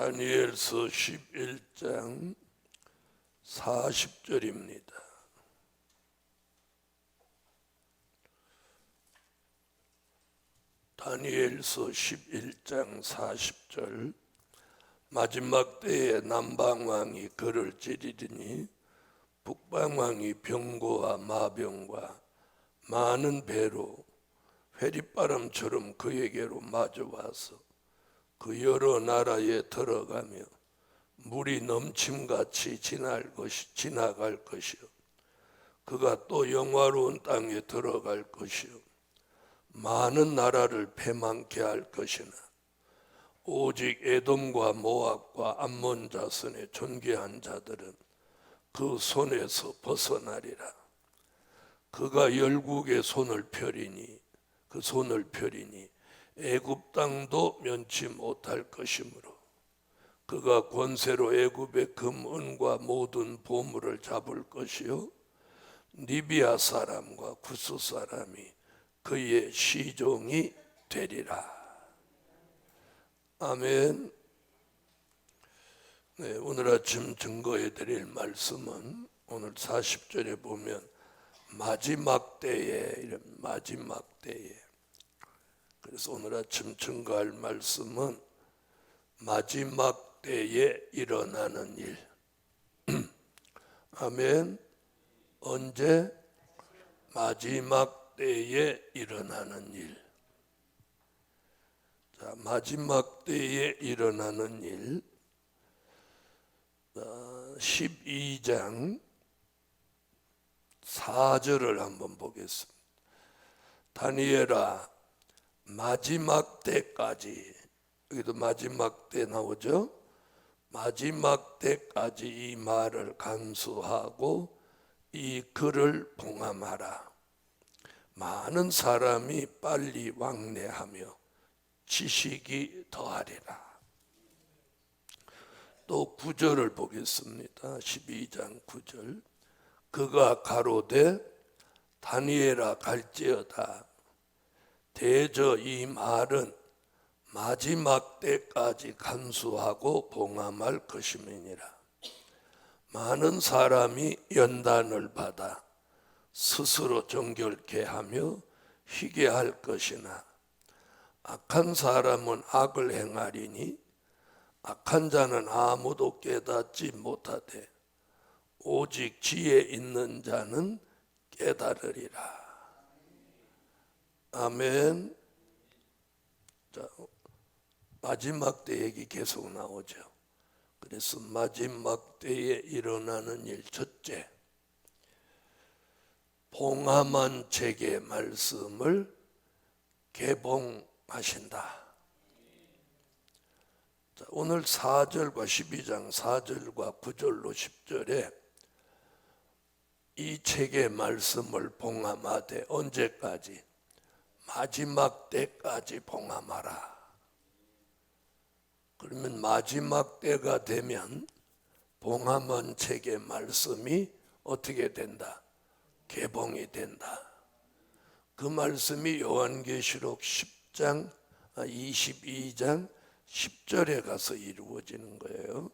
다니엘서 11장 40절입니다. 다니엘서 11장 40절 마지막 때에 남방왕이 그를 찌르리니 북방왕이 병고와 마병과 많은 배로 회리바람처럼 그에게로 마주와서 그 여러 나라에 들어가며 물이 넘침같이 지날 것이 지나갈 것이요. 그가 또 영화로운 땅에 들어갈 것이요. 많은 나라를 패망케 할 것이나 오직 에돔과 모압과 암몬 자손의 존귀한 자들은 그 손에서 벗어나리라. 그가 열국의 손을 펴리니 그 손을 펴리니 애굽 땅도 면치 못할 것이므로 그가 권세로 애굽의 금, 은과 모든 보물을 잡을 것이요 니비아 사람과 구스 사람이 그의 시종이 되리라. 아멘. 네, 오늘 아침 증거해 드릴 말씀은 오늘 40절에 보면 마지막 때에 이런 마지막 때에 그래서 오늘 아침 증거할 말씀은 마지막 때에 일어나는 일. 아멘. 언제 마지막 때에 일어나는 일. 자, 마지막 때에 일어나는 일. 어, 12장 4절을 한번 보겠습니다. 다니엘아 마지막 때까지 여기도 마지막 때 나오죠. 마지막 때까지 이 말을 감수하고 이 글을 봉함하라. 많은 사람이 빨리 왕래하며 지식이 더하리라. 또 구절을 보겠습니다. 12장 9절. 그가 가로되 다니엘아 갈지어다. 대저 이 말은 마지막 때까지 간수하고 봉함할 것임이니라. 많은 사람이 연단을 받아 스스로 정결케 하며 희게 할 것이나 악한 사람은 악을 행하리니 악한 자는 아무도 깨닫지 못하되 오직 지혜 있는 자는 깨달으리라. 아멘. 자, 마지막 때 얘기 계속 나오죠. 그래서 마지막 때에 일어나는 일 첫째, 봉함한 책의 말씀을 개봉하신다. 자, 오늘 4절과 12장 4절과 9절로 10절에 이 책의 말씀을 봉함하되 언제까지? 마지막 때까지 봉함하라. 그러면 마지막 때가 되면 봉함한 책의 말씀이 어떻게 된다? 개봉이 된다. 그 말씀이 요한계시록 10장, 22장 10절에 가서 이루어지는 거예요.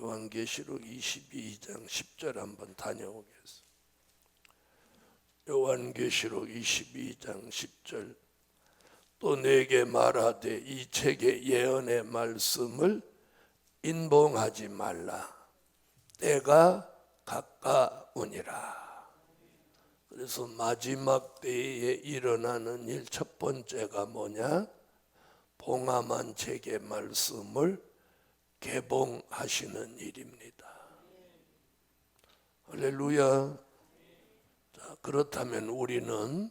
요한계시록 22장 10절 한번 다녀오겠습니다. 요한계시록 22장 10절. 또 내게 말하되 이 책의 예언의 말씀을 인봉하지 말라. 때가 가까우니라. 그래서 마지막 때에 일어나는 일 첫 번째가 뭐냐? 봉함한 책의 말씀을 개봉하시는 일입니다. 할렐루야. 자, 그렇다면 우리는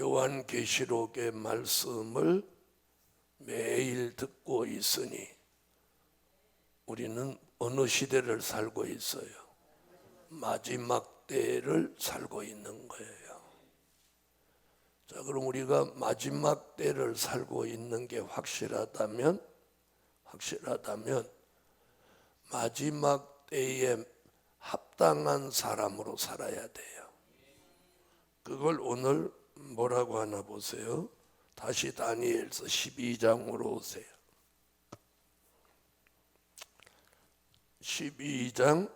요한계시록의 말씀을 매일 듣고 있으니 우리는 어느 시대를 살고 있어요? 마지막 때를 살고 있는 거예요. 자, 그럼 우리가 마지막 때를 살고 있는 게 확실하다면, 확실하다면, 마지막 때에 합당한 사람으로 살아야 돼요. 그걸 오늘 뭐라고 하나 보세요. 다시 다니엘서 12장으로 오세요. 12장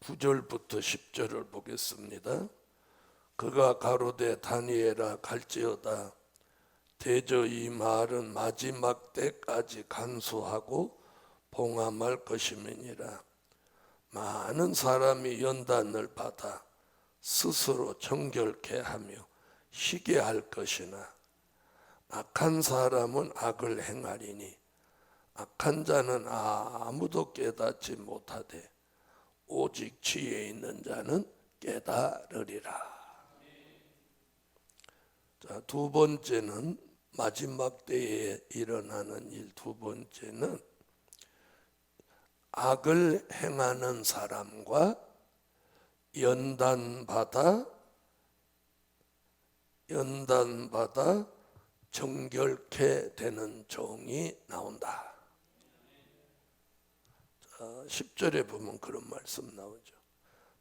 9절부터 10절을 보겠습니다. 그가 가로되 다니엘아 갈지어다 대저 이 말은 마지막 때까지 간수하고 봉함할 것임이니라 많은 사람이 연단을 받아 스스로 정결케 하며 쉬게 할 것이나 악한 사람은 악을 행하리니 악한 자는 아무도 깨닫지 못하되 오직 지혜 있는 자는 깨달으리라. 자, 두 번째는 마지막 때에 일어나는 일 두 번째는 악을 행하는 사람과 연단받아 연단받아 정결케 되는 종이 나온다. 자, 10절에 보면 그런 말씀 나오죠.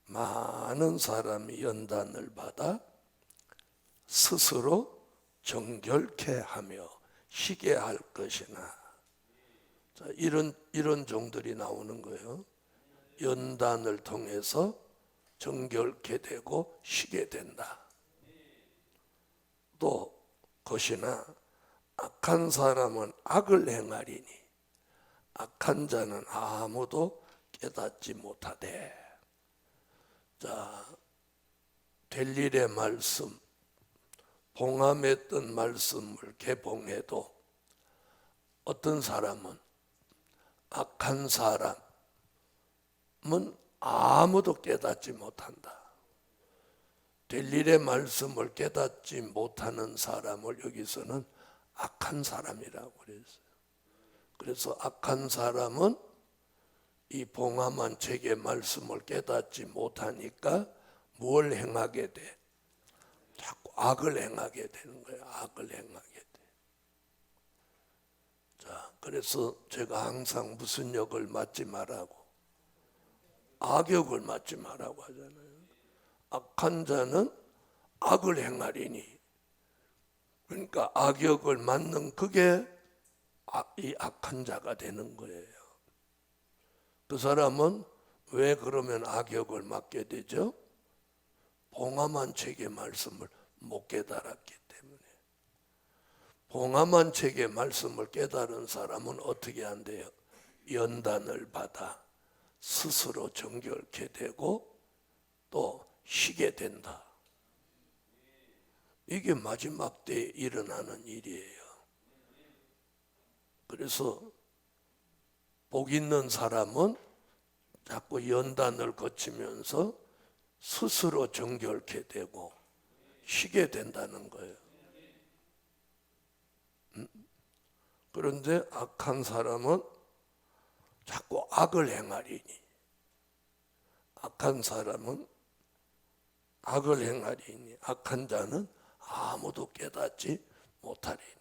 많은 사람이 연단을 받아 스스로 정결케 하며 쉬게 할 것이나 자, 이런 이런 종들이 나오는 거예요. 연단을 통해서 정결케 되고 쉬게 된다. 또 것이나 악한 사람은 악을 행하리니 악한 자는 아무도 깨닫지 못하되 자, 될 일의 말씀 봉함했던 말씀을 개봉해도 어떤 사람은 악한 사람은 아무도 깨닫지 못한다. 될 일의 말씀을 깨닫지 못하는 사람을 여기서는 악한 사람이라고 그랬어요. 그래서 악한 사람은 이 봉함한 책의 말씀을 깨닫지 못하니까 뭘 행하게 돼? 자꾸 악을 행하게 되는 거예요. 악을 행하게 돼. 자, 그래서 제가 항상 무슨 역을 맡지 말라고 악역을 맡지 말라고 하잖아요. 악한 자는 악을 행하리니 그러니까 악역을 맡는 그게 아- 이 악한 자가 되는 거예요. 그 사람은 왜 그러면 악역을 맡게 되죠? 봉함한 책의 말씀을 못 깨달았기 때문에 봉함한 책의 말씀을 깨달은 사람은 어떻게 한대요? 연단을 받아 스스로 정결케 되고 또 쉬게 된다. 이게 마지막 때에 일어나는 일이에요. 그래서 복 있는 사람은 자꾸 연단을 거치면서 스스로 정결케 되고 쉬게 된다는 거예요. 음? 그런데 악한 사람은 자꾸 악을 행하리니 악한 사람은 악을 행하리니 악한 자는 아무도 깨닫지 못하리니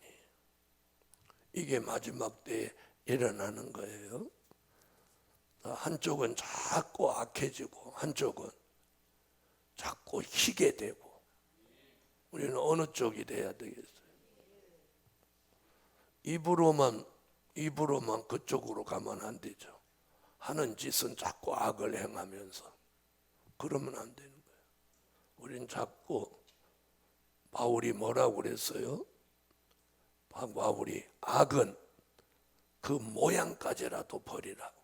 이게 마지막 때에 일어나는 거예요. 한쪽은 자꾸 악해지고 한쪽은 자꾸 희게 되고 우리는 어느 쪽이 돼야 되겠어요? 입으로만 입으로만 그쪽으로 가면 안 되죠. 하는 짓은 자꾸 악을 행하면서 그러면 안 되는 거예요. 우리는 자꾸 바울이 뭐라고 그랬어요? 바울이 악은 그 모양까지라도 버리라고.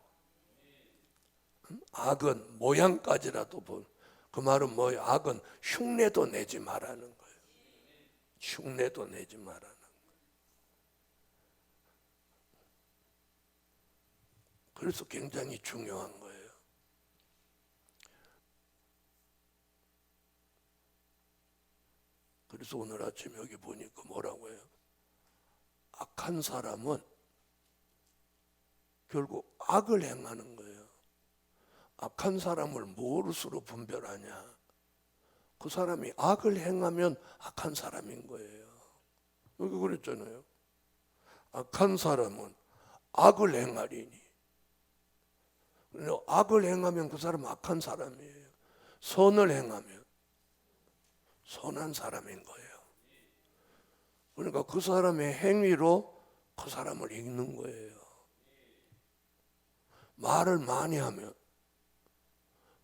응? 악은 모양까지라도 버. 그 말은 뭐예요? 악은 흉내도 내지 말라는 거예요. 흉내도 내지 말라는 거예요. 그래서 굉장히 중요한 거예요. 그래서 오늘 아침 여기 보니까 뭐라고 해요? 악한 사람은 결국 악을 행하는 거예요. 악한 사람을 무엇으로 분별하냐? 그 사람이 악을 행하면 악한 사람인 거예요. 여기 그랬잖아요. 악한 사람은 악을 행하리니. 악을 행하면 그 사람은 악한 사람이에요. 선을 행하면 선한 사람인 거예요. 그러니까 그 사람의 행위로 그 사람을 읽는 거예요. 말을 많이 하면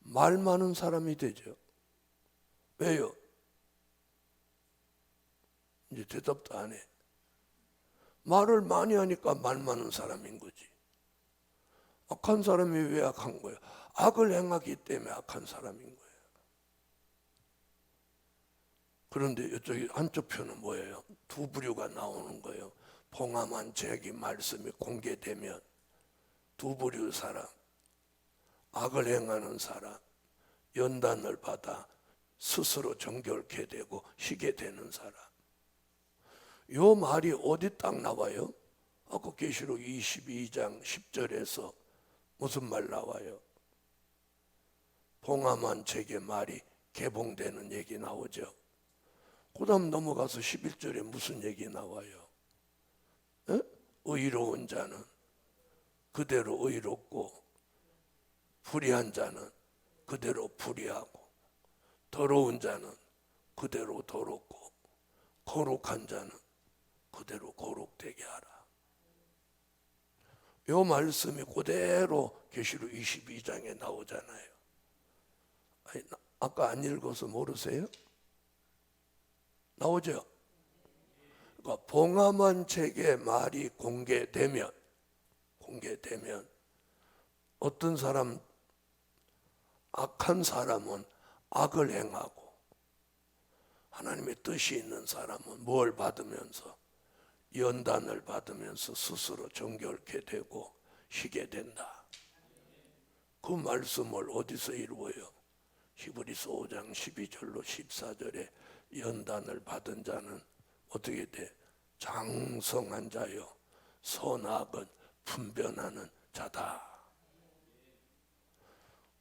말 많은 사람이 되죠. 왜요? 이제 대답도 안 해. 말을 많이 하니까 말 많은 사람인 거지. 악한 사람이 왜 악한 거예요? 악을 행하기 때문에 악한 사람인 거예요. 그런데 이쪽이 한쪽 편은 뭐예요? 두 부류가 나오는 거예요. 봉함한 제기 말씀이 공개되면 두 부류 사람, 악을 행하는 사람, 연단을 받아 스스로 정결케 되고 희게 되는 사람. 요 말이 어디 딱 나와요? 아까 계시록 22장 10절에서 무슨 말 나와요? 봉함한 책의 말이 개봉되는 얘기 나오죠. 그 다음 넘어가서 11절에 무슨 얘기 나와요? 에? 의로운 자는 그대로 의롭고 불의한 자는 그대로 불의하고 더러운 자는 그대로 더럽고 거룩한 자는 그대로 거룩되게 하라. 요 말씀이 그대로 계시록 22장에 나오잖아요. 아니, 나- 아까 안 읽어서 모르세요? 나오죠? 그러니까 봉함한 책의 말이 공개되면 공개되면 어떤 사람 악한 사람은 악을 행하고 하나님의 뜻이 있는 사람은 뭘 받으면서 연단을 받으면서 스스로 정결케 되고 희게 된다. 그 말씀을 어디서 이루어요? 히브리서 5장 12절로 14절에 연단을 받은 자는 어떻게 돼? 장성한 자요. 선악은 분별하는 자다.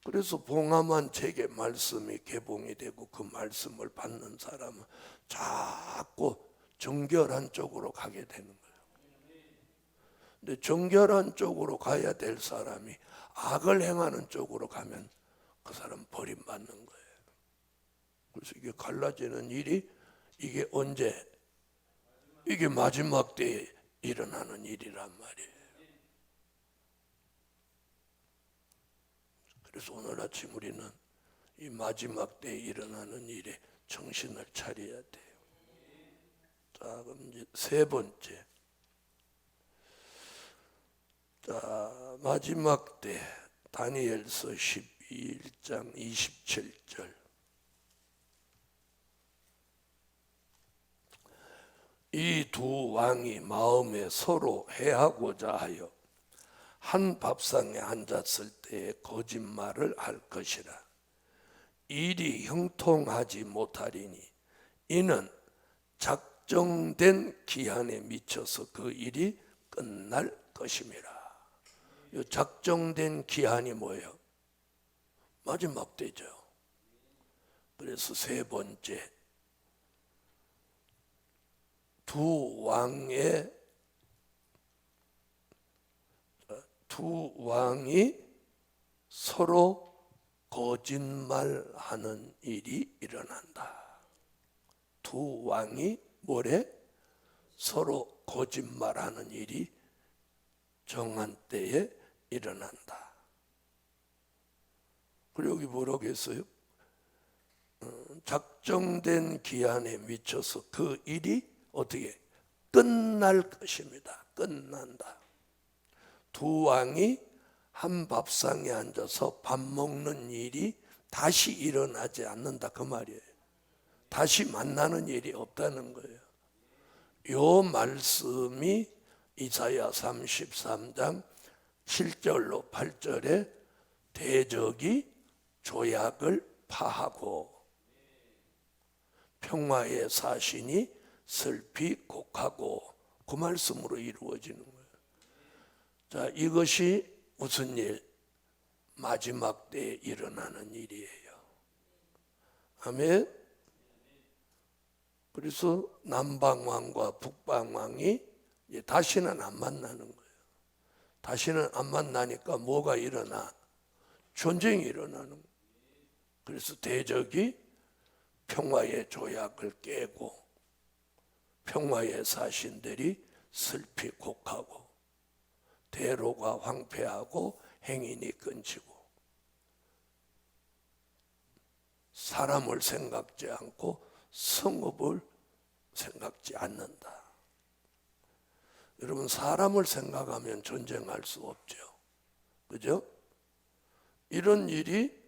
그래서 봉함한 책의 말씀이 개봉이 되고 그 말씀을 받는 사람은 자꾸 정결한 쪽으로 가게 되는 거예요. 근데 정결한 쪽으로 가야 될 사람이 악을 행하는 쪽으로 가면 그 사람 버림받는 거예요. 그래서 이게 갈라지는 일이 이게 언제 이게 마지막 때에 일어나는 일이란 말이에요. 그래서 오늘 아침 우리는 이 마지막 때에 일어나는 일에 정신을 차려야 돼요. 자, 그럼 이제 세 번째. 자, 마지막 때 다니엘서 12장 27절. 이 두 왕이 마음에 서로 해하고자 하여 한 밥상에 앉았을 때에 거짓말을 할 것이라. 일이 형통하지 못하리니 이는 작 정된 기한에 미쳐서 그 일이 끝날 것임이라. 이 작정된 기한이 뭐예요? 마지막 때죠. 그래서 세 번째 두 왕의 두 왕이 서로 거짓말하는 일이 일어난다. 두 왕이 뭐래? 서로 거짓말하는 일이 정한 때에 일어난다. 그리고 여기 뭐라고 했어요? 어, 작정된 기한에 미쳐서 그 일이 어떻게 끝날 것입니다. 끝난다. 두 왕이 한 밥상에 앉아서 밥 먹는 일이 다시 일어나지 않는다 그 말이에요. 다시 만나는 일이 없다는 거예요. 요 말씀이 이사야 33장 7절로 8절에 대적이 조약을 파하고 평화의 사신이 슬피 곡하고 그 말씀으로 이루어지는 거예요. 자, 이것이 무슨 일? 마지막 때에 일어나는 일이에요. 아멘. 그래서 남방왕과 북방왕이 다시는 안 만나는 거예요. 다시는 안 만나니까 뭐가 일어나? 전쟁이 일어나는 거예요. 그래서 대적이 평화의 조약을 깨고 평화의 사신들이 슬피 곡하고 대로가 황폐하고 행인이 끊지고 사람을 생각지 않고 성읍을 생각지 않는다. 여러분 사람을 생각하면 전쟁할 수 없죠. 그죠? 이런 일이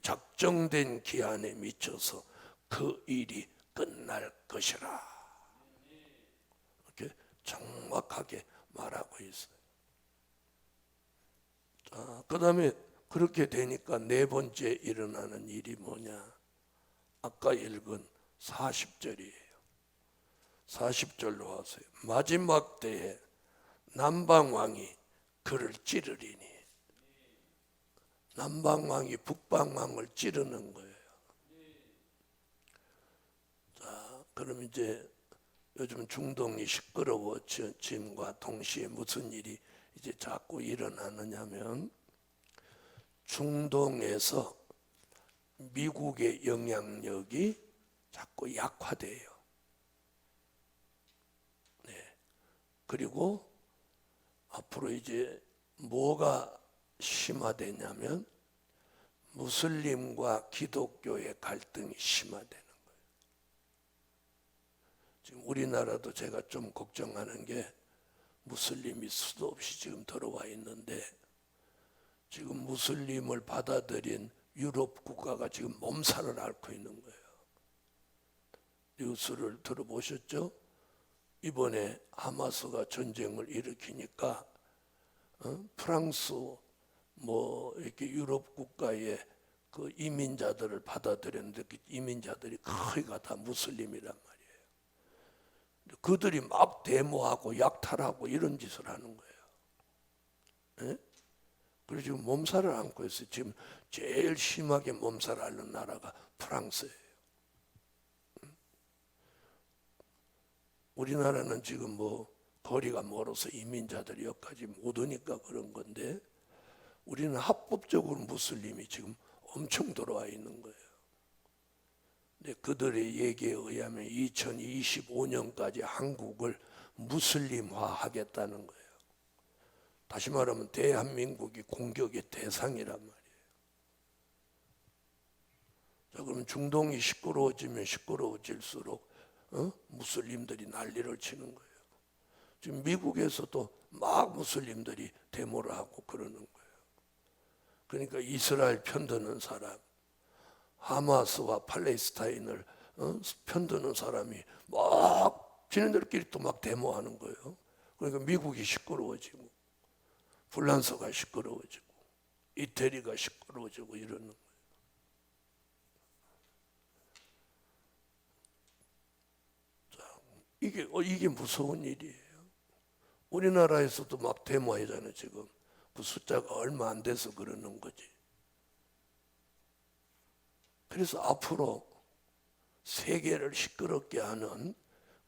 작정된 기한에 미쳐서 그 일이 끝날 것이라. 이렇게 정확하게 말하고 있어요. 자, 그 다음에 그렇게 되니까 네 번째 일어나는 일이 뭐냐? 아까 읽은 40절이에요. 40절로 하세요. 마지막 때에 남방왕이 그를 찌르리니 남방왕이 북방왕을 찌르는 거예요. 자, 그럼 이제 요즘 중동이 시끄러워짐과 동시에 무슨 일이 이제 자꾸 일어나느냐면 중동에서 미국의 영향력이 자꾸 약화돼요. 네. 그리고 앞으로 이제 뭐가 심화되냐면 무슬림과 기독교의 갈등이 심화되는 거예요. 지금 우리나라도 제가 좀 걱정하는 게 무슬림이 수도 없이 지금 들어와 있는데 지금 무슬림을 받아들인 유럽 국가가 지금 몸살을 앓고 있는 거예요. 뉴스를 들어보셨죠? 이번에 하마스가 전쟁을 일으키니까 어? 프랑스 뭐 이렇게 유럽 국가의 그 이민자들을 받아들였는데 그 이민자들이 거의가 다 무슬림이란 말이에요. 그들이 막 데모하고 약탈하고 이런 짓을 하는 거예요. 예? 그래서 지금 몸살을 앓고 있어요. 지금 제일 심하게 몸살 앓는 나라가 프랑스예요. 우리나라는 지금 뭐 거리가 멀어서 이민자들이 여기까지 못 오니까 그런 건데 우리는 합법적으로 무슬림이 지금 엄청 들어와 있는 거예요. 근데 그들의 얘기에 의하면 2025년까지 한국을 무슬림화 하겠다는 거예요. 다시 말하면 대한민국이 공격의 대상이란 말이에요. 자, 그럼 중동이 시끄러워지면 시끄러워질수록 어? 무슬림들이 난리를 치는 거예요. 지금 미국에서도 막 무슬림들이 데모를 하고 그러는 거예요. 그러니까 이스라엘 편드는 사람, 하마스와 팔레스타인을 어? 편드는 사람이 막 지네들끼리 또 막 데모하는 거예요. 그러니까 미국이 시끄러워지고 불란서가 시끄러워지고 이태리가 시끄러워지고 이러는 거예요. 자, 이게 어, 이게 무서운 일이에요. 우리나라에서도 막 데모하잖아요 지금. 그 숫자가 얼마 안 돼서 그러는 거지. 그래서 앞으로 세계를 시끄럽게 하는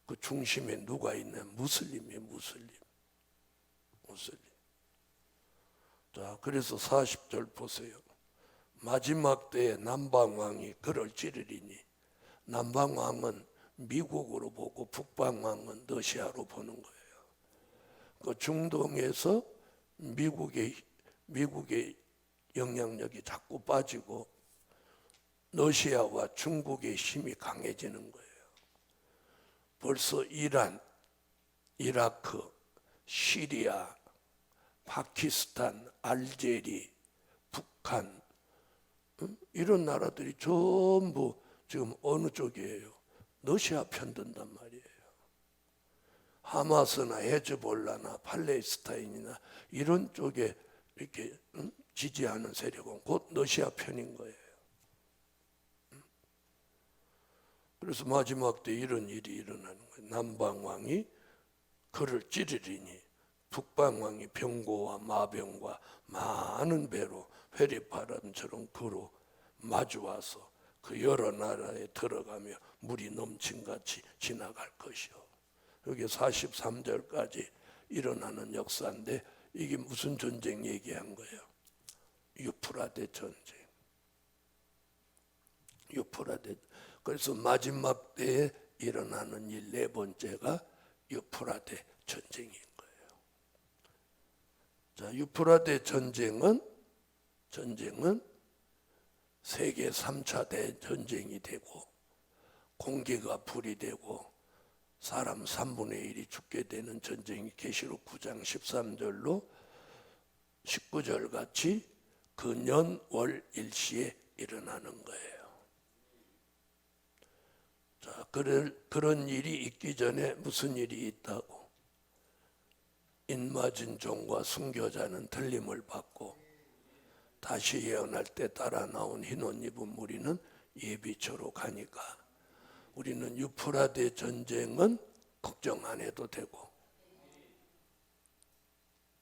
그 중심에 누가 있냐? 무슬림이에요, 무슬림. 무슬림. 자, 그래서 40절 보세요. 마지막 때에 남방왕이 그를 찌르리니 남방왕은 미국으로 보고 북방왕은 러시아로 보는 거예요. 그 중동에서 미국의 미국의 영향력이 자꾸 빠지고 러시아와 중국의 힘이 강해지는 거예요. 벌써 이란, 이라크, 시리아, 파키스탄, 알제리, 북한 응? 이런 나라들이 전부 지금 어느 쪽이에요? 러시아 편든단 말이에요. 하마스나 헤즈볼라나 팔레스타인이나 이런 쪽에 이렇게 응? 지지하는 세력은 곧 러시아 편인 거예요. 그래서 마지막 때 이런 일이 일어나는 거예요. 남방 왕이 그를 찌르리니 북방 왕이 병고와 마병과 많은 배로 회리바람처럼 그로 마주와서 그 여러 나라에 들어가며 물이 넘친 같이 지나갈 것이요. 여기 43절까지 일어나는 역사인데 이게 무슨 전쟁 얘기한 거예요? 유프라데 전쟁. 유프라데 그래서 마지막 때에 일어나는 일네 번째가 유프라데 전쟁인 거예요. 자, 유프라데 전쟁은 전쟁은 세계 3차 대전쟁이 되고 공기가 불이 되고 사람 3분의 1이 죽게 되는 전쟁이 계시록 9장 13절로 19절 같이 근연월 일시에 일어나는 거예요. 자, 그럴, 그런 일이 있기 전에 무슨 일이 있다고? 인맞은 종과 순교자는 틀림을 받고 다시 예언할 때 따라 나온 흰옷 입은 무리는 예비처로 가니까 우리는 유프라데 전쟁은 걱정 안 해도 되고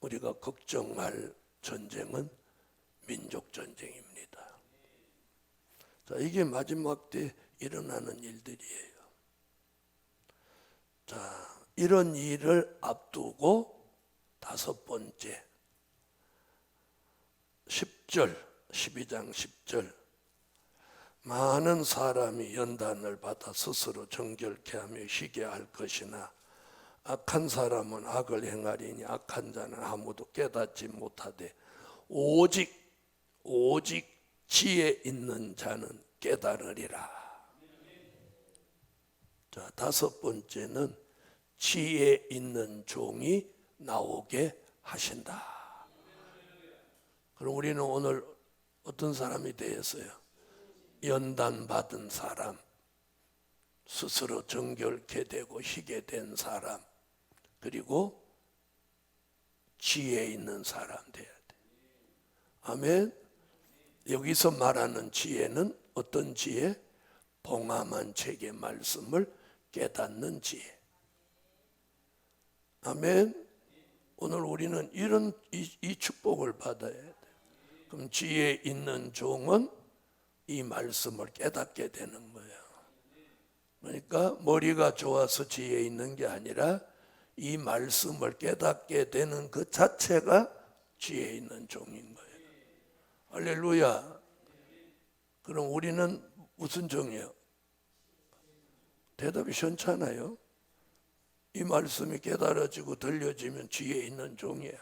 우리가 걱정할 전쟁은 민족 전쟁입니다. 자, 이게 마지막 때 일어나는 일들이에요. 자, 이런 일을 앞두고 다섯 번째 10절 12장 10절 많은 사람이 연단을 받아 스스로 정결케 하며 쉬게 할 것이나 악한 사람은 악을 행하리니 악한 자는 아무도 깨닫지 못하되 오직 오직 지혜 있는 자는 깨달으리라. 자, 다섯 번째는 지혜 있는 종이 나오게 하신다. 그럼 우리는 오늘 어떤 사람이 되었어요? 연단 받은 사람, 스스로 정결케 되고 희게 된 사람, 그리고 지혜 있는 사람 돼야 돼. 아멘. 여기서 말하는 지혜는 어떤 지혜? 봉함한 책의 말씀을 깨닫는 지혜. 아멘. 오늘 우리는 이런 이, 이 축복을 받아야 돼. 그럼 지혜 있는 종은 이 말씀을 깨닫게 되는 거예요. 그러니까 머리가 좋아서 지혜 있는 게 아니라 이 말씀을 깨닫게 되는 그 자체가 지혜 있는 종인 거예요. 할렐루야. 그럼 우리는 무슨 종이요? 대답이 시원찮아요. 이 말씀이 깨달아지고 들려지면 지혜 있는 종이야.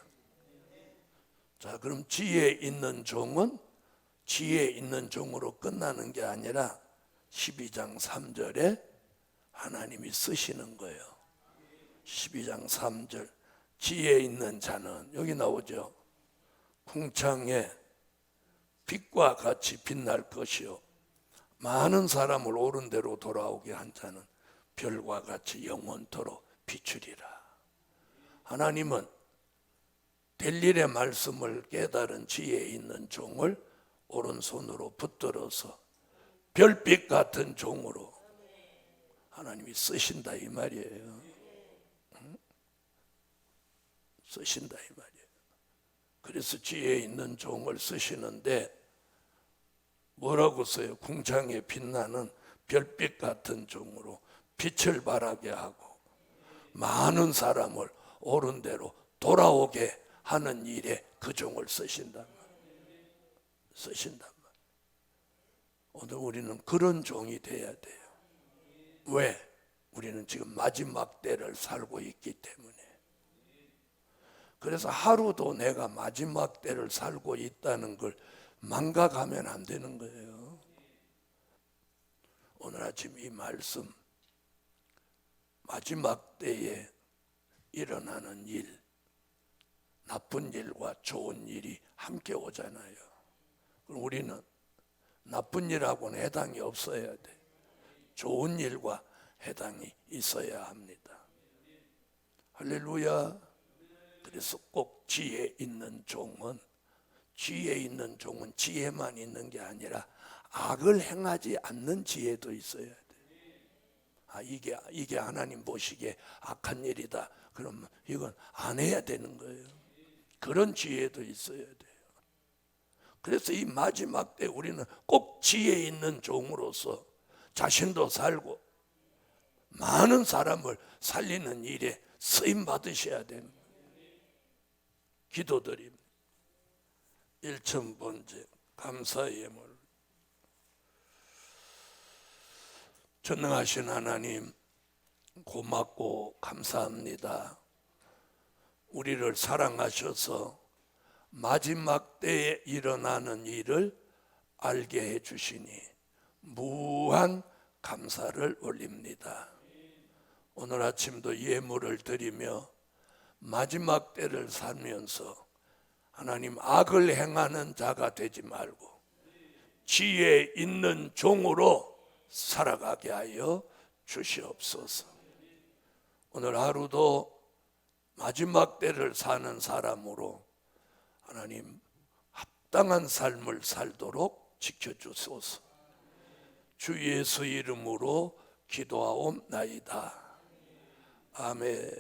자, 그럼 지혜 있는 종은 지혜 있는 종으로 끝나는 게 아니라 12장 3절에 하나님이 쓰시는 거예요. 12장 3절. 지혜 있는 자는 여기 나오죠. 궁창에 빛과 같이 빛날 것이요. 많은 사람을 옳은 대로 돌아오게 한 자는 별과 같이 영원토록 비추리라. 하나님은 델일의 말씀을 깨달은 지혜 있는 종을 오른손으로 붙들어서 별빛 같은 종으로 하나님이 쓰신다 이 말이에요. 쓰신다 이 말이에요. 그래서 지혜 있는 종을 쓰시는데 뭐라고 써요? 궁창에 빛나는 별빛 같은 종으로 빛을 발하게 하고 많은 사람을 옳은 대로 돌아오게 하는 일에 그 종을 쓰신단 말이에요. 쓰신단 말이에요. 오늘 우리는 그런 종이 돼야 돼요. 왜? 우리는 지금 마지막 때를 살고 있기 때문에. 그래서 하루도 내가 마지막 때를 살고 있다는 걸 망각하면 안 되는 거예요. 오늘 아침 이 말씀 마지막 때에 일어나는 일, 나쁜 일과 좋은 일이 함께 오잖아요. 그럼 우리는 나쁜 일하고는 해당이 없어야 돼. 좋은 일과 해당이 있어야 합니다. 할렐루야. 그래서 꼭 지혜 있는 종은 지혜 있는 종은 지혜만 있는 게 아니라 악을 행하지 않는 지혜도 있어야 돼. 아 이게 이게 하나님 보시기에 악한 일이다. 그러면 이건 안 해야 되는 거예요. 그런 지혜도 있어야 돼요. 그래서 이 마지막 때 우리는 꼭 지혜 있는 종으로서 자신도 살고 많은 사람을 살리는 일에 쓰임 받으셔야 거예요. 기도드립니다. 1천 번째 감사의 예물 전능하신 하나님 고맙고 감사합니다. 우리를 사랑하셔서 마지막 때에 일어나는 일을 알게 해 주시니 무한 감사를 올립니다. 오늘 아침도 예물을 드리며 마지막 때를 살면서 하나님 악을 행하는 자가 되지 말고 지혜 있는 종으로 살아가게 하여 주시옵소서. 오늘 하루도 마지막 때를 사는 사람으로 하나님 합당한 삶을 살도록 지켜주소서. 주 예수 이름으로 기도하옵나이다. 아멘.